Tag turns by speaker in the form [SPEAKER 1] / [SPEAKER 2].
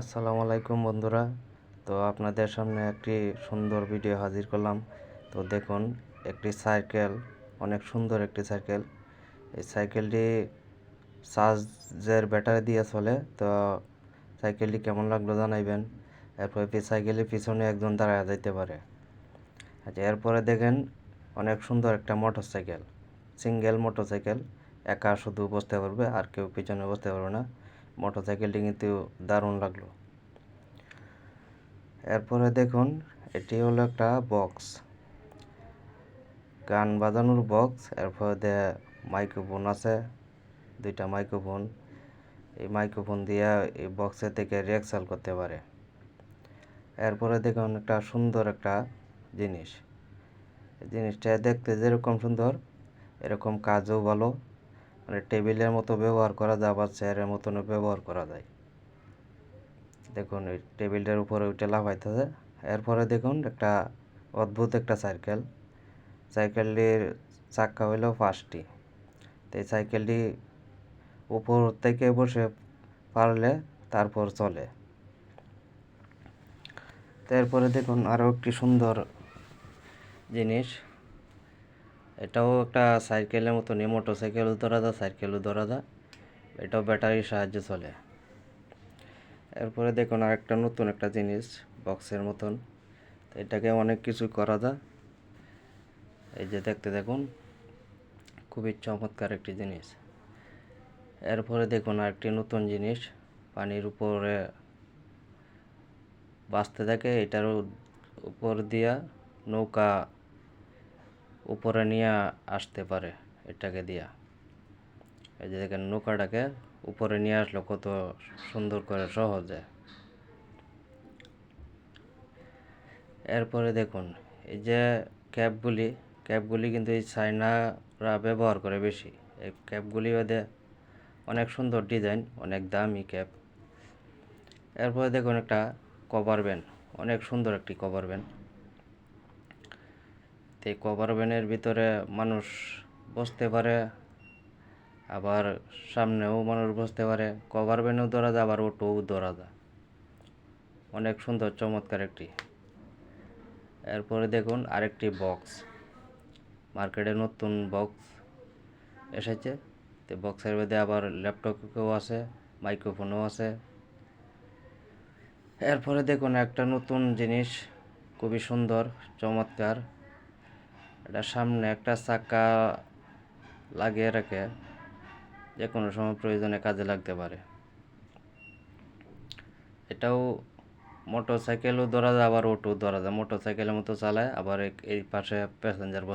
[SPEAKER 1] আসসালামু আলাইকুম বন্ধুরা। তো আপনাদের সামনে একটি সুন্দর ভিডিও হাজির করলাম। তো দেখুন, একটি সাইকেল অনেক সুন্দর একটি সাইকেল এই সাইকেলটি চার্জের ব্যাটারি দিয়ে চলে। তো সাইকেলটি কেমন লাগল জানাইবেন। এরপরে সাইকেলের পিছনে একজন দাঁড়ায় যাইতে পারে। আচ্ছা এরপরে দেখেন, অনেক সুন্দর একটা motorcycle single motorcycle একা শুধু বসতে পারবে, আর কেউ পিছনে বসতে পারবে না। মোটর সাইকেলটি কিন্তু দারুণ লাগল। এরপরে দেখুন, এটি হলো একটা বক্স। গান বাজানোর বক্স, এরপরে দে মাইক্রোফোন আছে, দুইটা মাইক্রোফোন। এই মাইক্রোফোন দিয়ে এই বক্সের থেকে রিয়াকশাল করতে পারে। এরপরে দেখুন, একটা সুন্দর একটা জিনিস। জিনিসটা দেখতে যেরকম সুন্দর, এরকম কাজও ভালো। মানে টেবিলের মতো ব্যবহার করা যায় আবার চেয়ারের মতনও ব্যবহার করা যায়। দেখুন এই টেবিলটার উপরে ওইটা লাফাইতেছে। এরপরে দেখুন, একটা অদ্ভুত একটা সাইকেল। সাইকেলটির চাক্কা হইল পাঁচটি। তো এই সাইকেলটি উপর থেকে বসে পারলে তারপর চলে। তারপরে দেখুন, আরও একটি সুন্দর জিনিস। এটাও একটা সাইকেলের মতনই মোটর সাইকেলও ধরা যায় সাইকেলও ধরা যায় এটাও ব্যাটারির সাহায্যে চলে। এরপরে দেখুন আরেকটা নতুন একটা জিনিস, বক্সের মতন। এটাকে অনেক কিছু করা যায় এই যে দেখতে দেখুন, খুবই চমৎকার একটি জিনিস। এরপরে দেখুন আরেকটি নতুন জিনিস, পানির উপরে বাঁচতে থাকে, এটার উপর দিয়া নৌকা উপরে নিয়ে আসতে পারে এটাকে দিয়া। এই যে দেখেন নৌকাটাকে উপরে নিয়ে আসলো, কত সুন্দর করে সহজে। এরপরে দেখুন, এই যে ক্যাবগুলি ক্যাবগুলি কিন্তু এই চাইনারা ব্যবহার করে বেশি। এই ক্যাবগুলি ওদের অনেক সুন্দর ডিজাইন, অনেক দামি ক্যাব এরপরে দেখুন একটা কভার ভ্যান অনেক সুন্দর একটি কভার ভ্যান তো এই কভার ভ্যানের ভিতরে মানুষ বসতে পারে, আবার সামনেও মানুষ বসতে পারে। কভার ভ্যানও ধরা যায়, আবার অটোও ধরা যায়। অনেক সুন্দর, চমৎকার একটি। এরপরে দেখুন আরেকটি বক্স। মার্কেটে নতুন বক্স এসেছে। তো বক্সের মধ্যে আবার ল্যাপটপও আছে, মাইক্রোফোনও আছে। এরপরে দেখুন একটা নতুন জিনিস, খুবই সুন্দর, চমৎকার। এটা সামনে একটা চাকা লাগিয়ে রাখে যে কোনো সময় প্রয়োজনে কাজে লাগতে পারে। এটাও মোটর সাইকেলও ধরা যায়, আবার অটো ধরা যায়। মোটর সাইকেলের মতো চালায়, আবার এই পাশে প্যাসেঞ্জার বস।